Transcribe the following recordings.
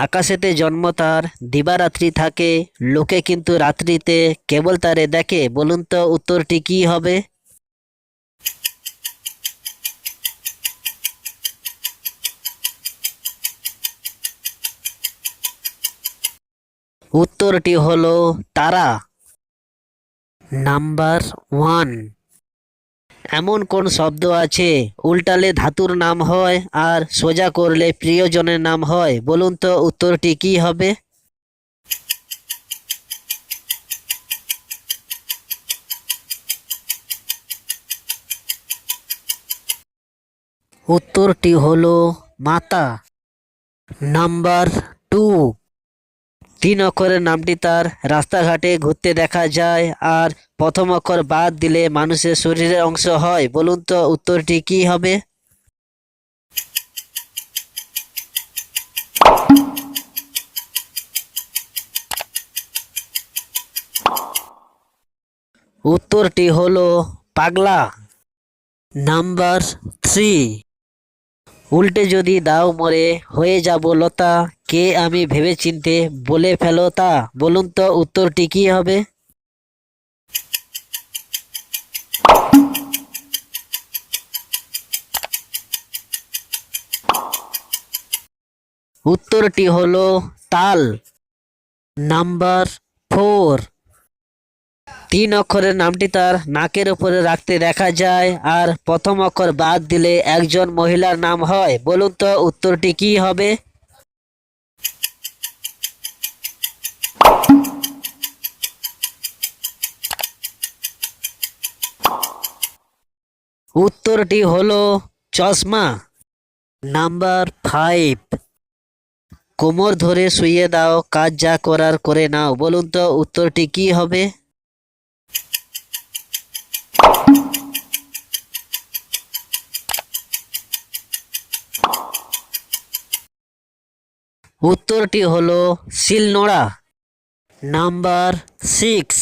আকাশেতে জন্ম তার, দিবারাত্রি থাকে, লোকে কিন্তু রাত্রিতে কেবল তারে দেখে। বলুন তো উত্তরটি কি হবে? উত্তরটি হলো তারা। Number one. এমন কোন শব্দ আছে? উল্টালে ধাতুর নাম হয় আর সোজা করলে প্রিয়জনের নাম হয়। বলুন তো উত্তরটি কি হবে? উত্তরটি হলো মাতা। Number two. তিন অক্ষরের নামটি তার রাস্তাঘাটে ঘুরতে দেখা যায় আর প্রথম অক্ষর বাদ দিলে মানুষের শরীরের অংশ হয়। বলুন তো উত্তরটি কি হবে? উত্তরটি হলো পাগলা। Number three. উল্টে যদি দাও মরে, হয়ে যাব লতা। কে আমি ভেবে চিনতে বলে ফেলো তা? বলুন তো উত্তরটি কি হবে? উত্তরটি হলো তাল। Number four. তিন অক্ষরের নামটি তার নাকের উপরে রাখতে দেখা যায়, আর প্রথম অক্ষর বাদ দিলে একজন মহিলার নাম হয়। বলুন তো উত্তরটি কি হবে? উত্তরটি হলো চশমা। Number five. কোমর ধরে শুইয়ে দাও, কাজ যা করার করে নাও। বলুন তো উত্তরটি কি হবে? উত্তরটি হলো শিলনোড়া। Number six.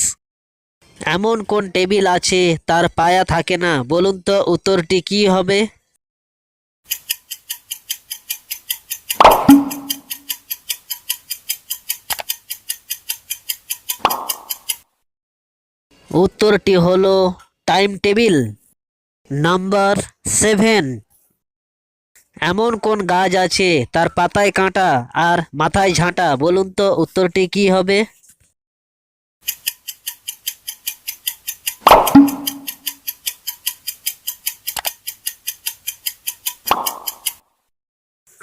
এমন কোন টেবিল আছে তার পায়া থাকে না? বলুন তো উত্তরটি কি হবে? উত্তরটি হলো টাইম টেবিল। Number seven. এমন কোন গাছ আছে? তার পাতায় কাঁটা আর মাথায় ঝাঁটা, বলুন তো উত্তরটি কি হবে?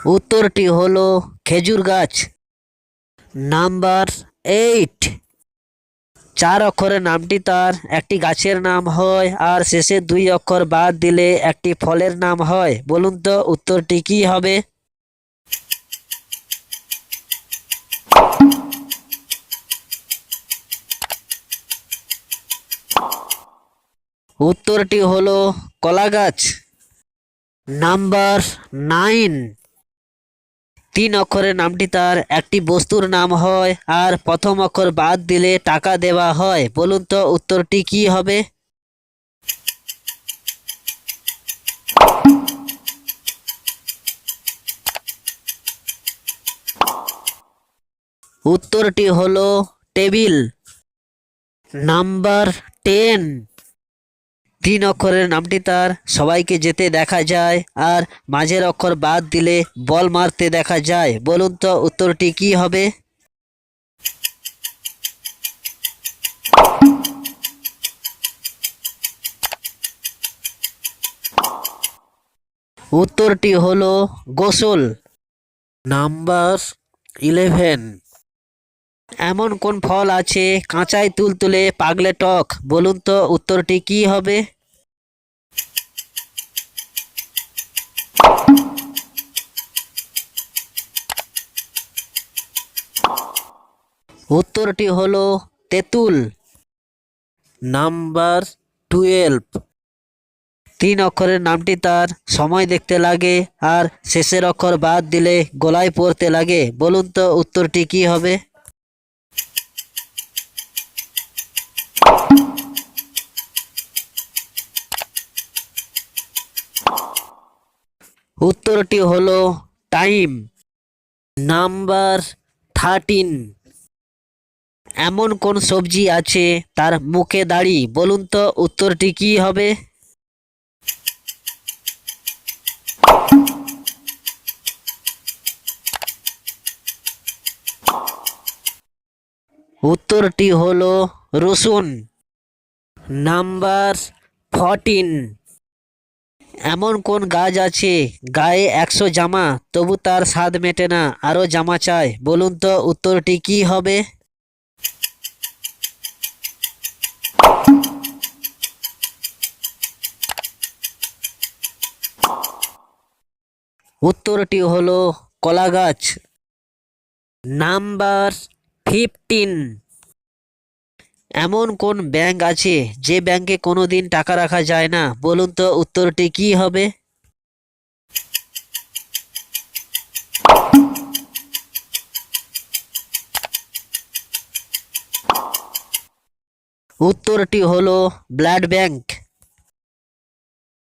উত্তরটি হলো খেজুর গাছ। Number eight. চার অক্ষরের নামটি তার, একটি গাছের নাম হয়, আর শেষে দুই অক্ষর বাদ দিলে একটি ফলের নাম হয়। বলুন তো উত্তরটি কি হবে? উত্তরটি হলো কলা গাছ নাম্বার নাইন। তিন অক্ষরের নামটি তার একটি বস্তুর নাম হয় আর প্রথম অক্ষর বাদ দিলে টাকা দেওয়া হয়। বলুন তো উত্তরটি কি হবে? উত্তরটি হলো টেবিল। Number ten. তিন অক্ষরের নামটি তার। সবাইকে যেতে দেখা যায় আর মাঝের অক্ষর বাদ দিলে বল মারতে দেখা যায়। বলুন তো, উত্তরটি কি হবে? উত্তরটি হলো গোসল। Number eleven. এমন কোন ফল আছে? কাঁচায় তুলতুলে পাগলে টক। বলুন তো, উত্তরটি কি হবে? উত্তরটি হলো তেঁতুল। Number twelve. তিন অক্ষরের নামটি তার। সময় দেখতে লাগে আর শেষের অক্ষর বাদ দিলে গলায় পড়তে লাগে। বলুন তো, উত্তরটি কি হবে? উত্তরটি হলো টাইম। Number thirteen. এমন কোন সবজি আছে তার মুখে দাড়ি? বলুন তো উত্তরটি কি হবে? উত্তরটি হলো রসুন। Number fourteen. এমন কোন গাছ আছে? গায়ে একশো জামা, তবু তার স্বাদ মেটে না আরও জামা চায় বলুন তো, উত্তরটি কি হবে? উত্তরটি হলো কলা গাছ। Number fifteen. এমন কোন ব্যাংক আছে যে ব্যাংকে কোনোদিন টাকা রাখা যায় না? বলুন তো উত্তরটি কি হবে? উত্তরটি হলো ব্লাড ব্যাংক।